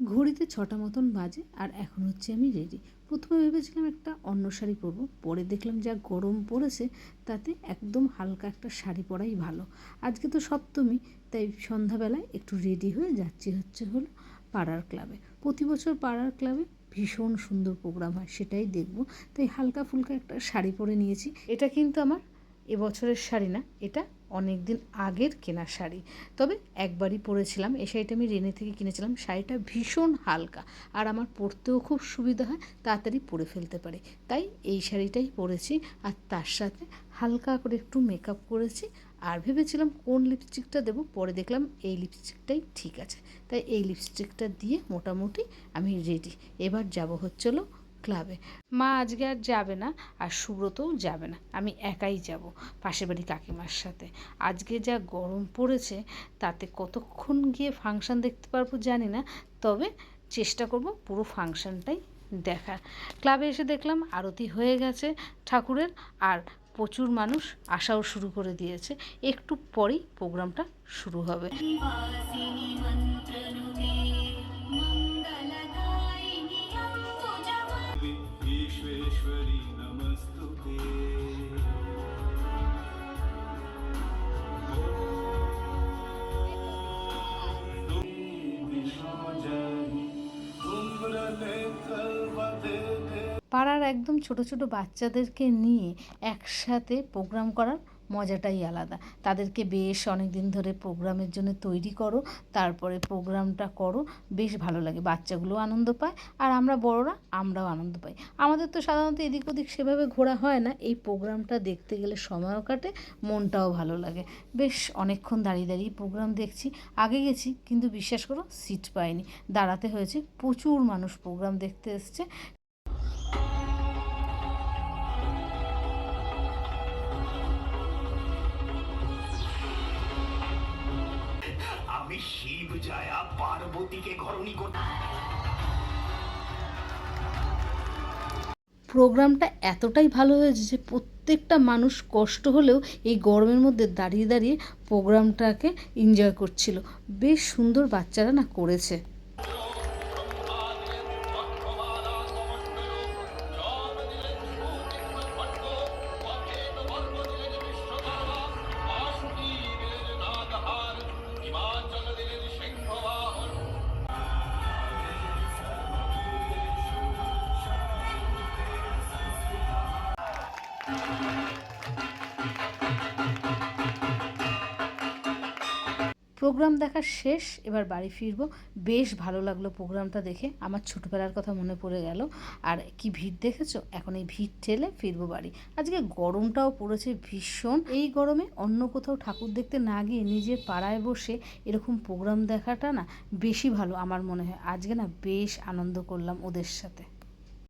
ঘড়িতে ছটা মতন বাজে আর এখন হচ্ছে আমি রেডি প্রথমে ভেবেছিলাম একটা অন্য শাড়ি পরবো, পরে দেখলাম যা গরম পড়েছে তাতে একদম হালকা একটা শাড়ি পরাই ভালো। আজকে তো সপ্তমী, তাই সন্ধ্যাবেলায় একটু রেডি হয়ে যাচ্ছি হচ্ছে হলো পাড়ার ক্লাবে প্রতি বছর পাড়ার ক্লাবে ভীষণ সুন্দর প্রোগ্রাম হয়, সেটাই দেখব। তাই হালকা ফুলকা একটা শাড়ি পরে নিয়েছি। এটা কিন্তু আমার এবছরের শাড়ি না, এটা অনেক দিন আগের কেনা শাড়ি। তবে একবারই পরেছিলাম, এই শাড়িটা আমি রেনে থেকে কিনেছিলাম, শাড়িটা ভীষণ হালকা। আর আমার পরতেও খুব সুবিধা হয়, তাড়াতাড়ি পরে ফেলতে পারি। তাই এই শাড়িটাই পরেছি, আর তার সাথে হালকা করে একটু মেকআপ করেছি, আর ভেবেছিলাম কোন লিপস্টিকটা দেবো, পরে দেখলাম এই লিপস্টিকটাই ঠিক আছে। তাই এই লিপস্টিকটা দিয়ে মোটামুটি আমি রেডি এবার যাব হচ্ছিল ক্লাবে। মা আজকে আর যাবে না আর সুব্রতও যাবে না। আমি একাই যাব পাশের বাড়ি কাকিমার সাথে। আজকে যা গরম পড়েছে তাতে কতক্ষণ গিয়ে ফাংশান দেখতে পারব জানি না, তবে চেষ্টা করব পুরো ফাংশানটাই দেখার। ক্লাবে এসে দেখলাম আরতি হয়ে গেছে ঠাকুরের আর প্রচুর মানুষ আসাও শুরু করে দিয়েছে। একটু পরেই প্রোগ্রামটা শুরু হবে। পাড়ার একদম ছোট ছোট বাচ্চাদেরকে নিয়ে একসাথে প্রোগ্রাম করার মজাটাই আলাদা। তাদেরকে বেশ অনেক দিন ধরে প্রোগ্রামের জন্য তৈরি করো, তারপরে প্রোগ্রামটা করো, বেশ ভালো লাগে। বাচ্চাগুলোও আনন্দ পায় আর আমরা বড়রা আমরাও আনন্দ পাই। আমাদের তো সাধারণত এদিক ওদিক সেভাবে ঘোরা হয় না। এই প্রোগ্রামটা দেখতে গেলে সময়ও কাটে, মনটাও ভালো লাগে। বেশ অনেকক্ষণ দাঁড়িয়ে দাঁড়িয়ে প্রোগ্রাম দেখছি। আগে গেছি, কিন্তু বিশ্বাস করো সিট পাইনি। দাঁড়াতে হয়েছে। প্রচুর মানুষ প্রোগ্রাম দেখতে এসছে। আমি শিব জায়া পার্বতীকে ঘরণী করতে প্রোগ্রামটা এতটাই ভালো হয়েছে যে প্রত্যেকটা মানুষ কষ্ট হলেও এই গরমের মধ্যে দাঁড়িয়ে দাঁড়িয়ে প্রোগ্রামটাকে এনজয় করছিল। বেশ সুন্দর বাচ্চারা না করেছে। প্রোগ্রাম দেখা শেষ, এবার বাড়ি ফিরবো। বেশ ভালো লাগল প্রোগ্রামটা দেখে। আমার ছোটোবেলার কথা মনে পড়ে গেল। আর কি ভিড় দেখেছ? এখন এই ভিড় ঠেলে ফিরবো বাড়ি। আজকে গরমটাও পড়েছে ভীষণ। এই গরমে অন্য কোথাও ঠাকুর দেখতে না গিয়ে নিজের পাড়ায় বসে এরকম প্রোগ্রাম দেখাটা না বেশি ভালো আমার মনে হয়। আজকে না বেশ আনন্দ করলাম ওদের সাথে।